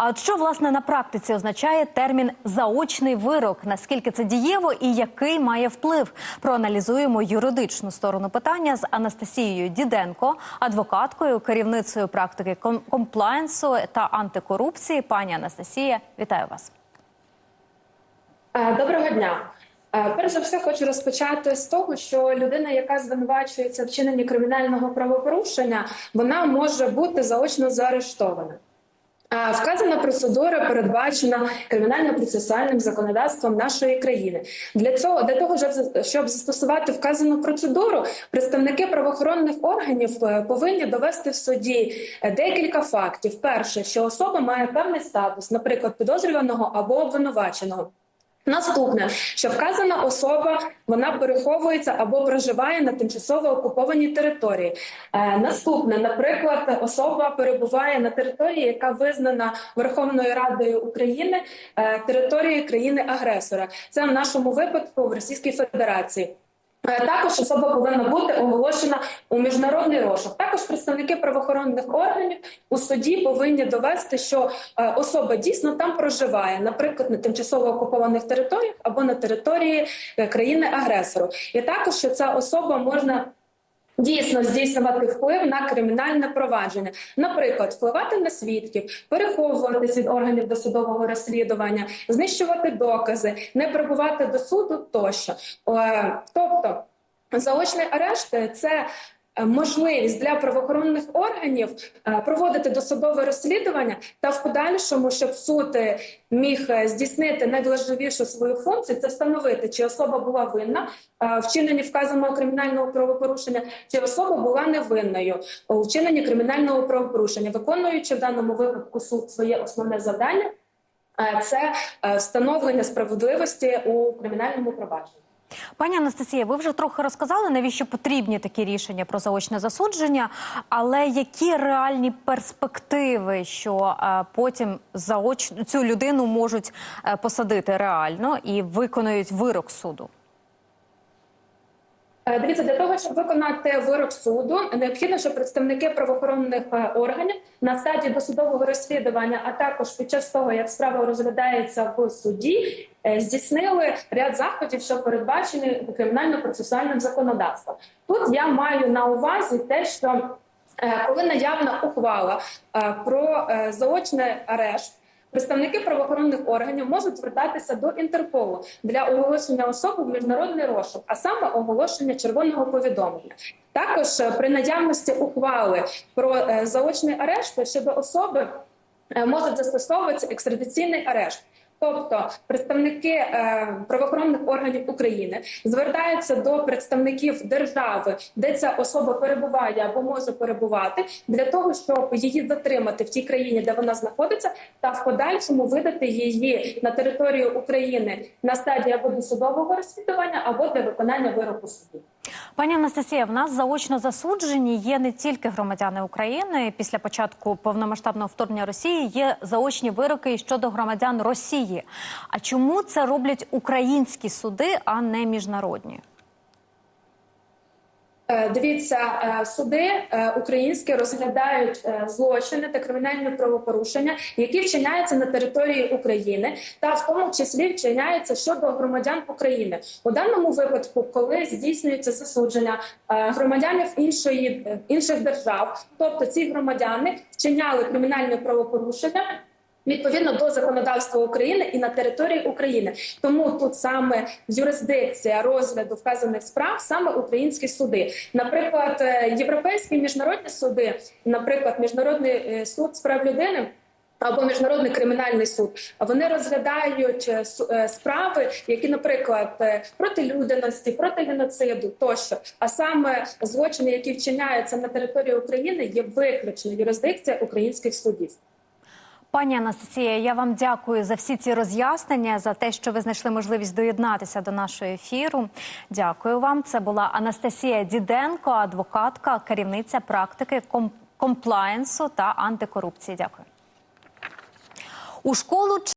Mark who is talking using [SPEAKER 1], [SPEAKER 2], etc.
[SPEAKER 1] А от що власне на практиці означає термін заочний вирок? Наскільки це дієво і який має вплив? Проаналізуємо юридичну сторону питання з Анастасією Діденко, адвокаткою, керівницею практики ком- комплаєнсу та антикорупції. Пані Анастасія, вітаю вас.
[SPEAKER 2] Е, Доброго дня. Е, Перш за все, хочу розпочати з того, що людина, яка звинувачується в вчиненні кримінального правопорушення, вона може бути заочно заарештована. Вказана процедура передбачена кримінально-процесуальним законодавством нашої країни. Для цього для того, щоб- щоб застосувати вказану процедуру, представники правоохоронних органів е, повинні довести в суді е, декілька фактів. Перше, що особа має певний статус, наприклад, підозрюваного або обвинуваченого. Наступне, що вказана особа вона переховується або проживає на тимчасово окупованій території. Е, наступне, наприклад, особа перебуває на території, яка визнана Верховною Радою України е, територією країни-агресора. Це в нашому випадку в Російській Федерації. Е, Також особа повинна бути оголошена у міжнародний розшук. Також представники правоохоронних органів у суді повинні довести, що е, особа дійсно там проживає, наприклад, на тимчасово окупованих територіях або на території е, країни-агресору. І також що ця особа можна. Дійсно здійснювати вплив на кримінальне провадження, наприклад, впливати на свідків, переховуватись від органів досудового розслідування, знищувати докази, не прибувати до суду тощо. Е, Тобто, заочний арешт це можливість для правоохоронних органів е, проводити досудове розслідування та в подальшому, щоб суд е, міг е, здійснити найважливішу свою функцію, це встановити, чи особа була винна е, вчиненні вказаного кримінального правопорушення, чи особа була невинною у вчиненні кримінального правопорушення, виконуючи в даному випадку суд своє основне завдання. е, Це е, встановлення справедливості у кримінальному провадженні.
[SPEAKER 1] Пані Анастасія, ви вже трохи розказали, навіщо потрібні такі рішення про заочне засудження, але які реальні перспективи, що е, потім заоч... цю людину можуть е, посадити реально і виконують вирок суду?
[SPEAKER 2] Е, Дивіться, для того, щоб виконати вирок суду, необхідно, щоб представники правоохоронних е, органів на стадії досудового розслідування, а також під час того, як справа розглядається в суді, е, здійснили ряд заходів, що передбачені кримінально-процесуальним законодавством. Тут я маю на увазі те, що коли наявна ухвала про заочний арешт. Представники правоохоронних органів можуть звертатися до Інтерполу для оголошення особи в міжнародний розшук, а саме оголошення червоного повідомлення. Також е, при наявності ухвали про е, заочний арешт щодо особи е, можуть застосовуватися екстрадиційний арешт. Тобто представники е, правоохоронних органів України звертаються до представників держави, де ця особа перебуває або може перебувати, для того, щоб її затримати в тій країні, де вона знаходиться, та в подальшому видати її на територію України на стадії або досудового розслідування, або для виконання вироку суду.
[SPEAKER 1] Пані Анастасія, в нас заочно засуджені є не тільки громадяни України. Після початку повномасштабного вторгнення Росії є заочні вироки щодо громадян Росії. А чому це роблять українські суди, а не міжнародні?
[SPEAKER 2] Е, Дивіться, е, суди е, українські розглядають злочини та кримінальні правопорушення, які вчиняються на території України, та в тому числі вчиняються щодо громадян України у даному випадку, коли здійснюється засудження громадянів іншої інших держав, тобто ці громадяни вчиняли кримінальне правопорушення. Відповідно до законодавства України і на території України, тому тут саме юрисдикція розгляду вказаних справ саме українські суди. Наприклад, е, європейські міжнародні суди, наприклад, міжнародний е, суд з прав людини. Або міжнародний кримінальний суд вони розглядають е, справи, які, наприклад, проти людяності, проти геноциду тощо. А саме злочини, які вчиняються на території України, є виключно юрисдикція українських судів.
[SPEAKER 1] Пані Анастасія, я вам дякую за всі ці роз'яснення, за те, що ви знайшли можливість доєднатися до нашого ефіру. Дякую вам. Це була Анастасія Діденко, адвокатка, керівниця практики комплаєнсу та антикорупції. Дякую. У школу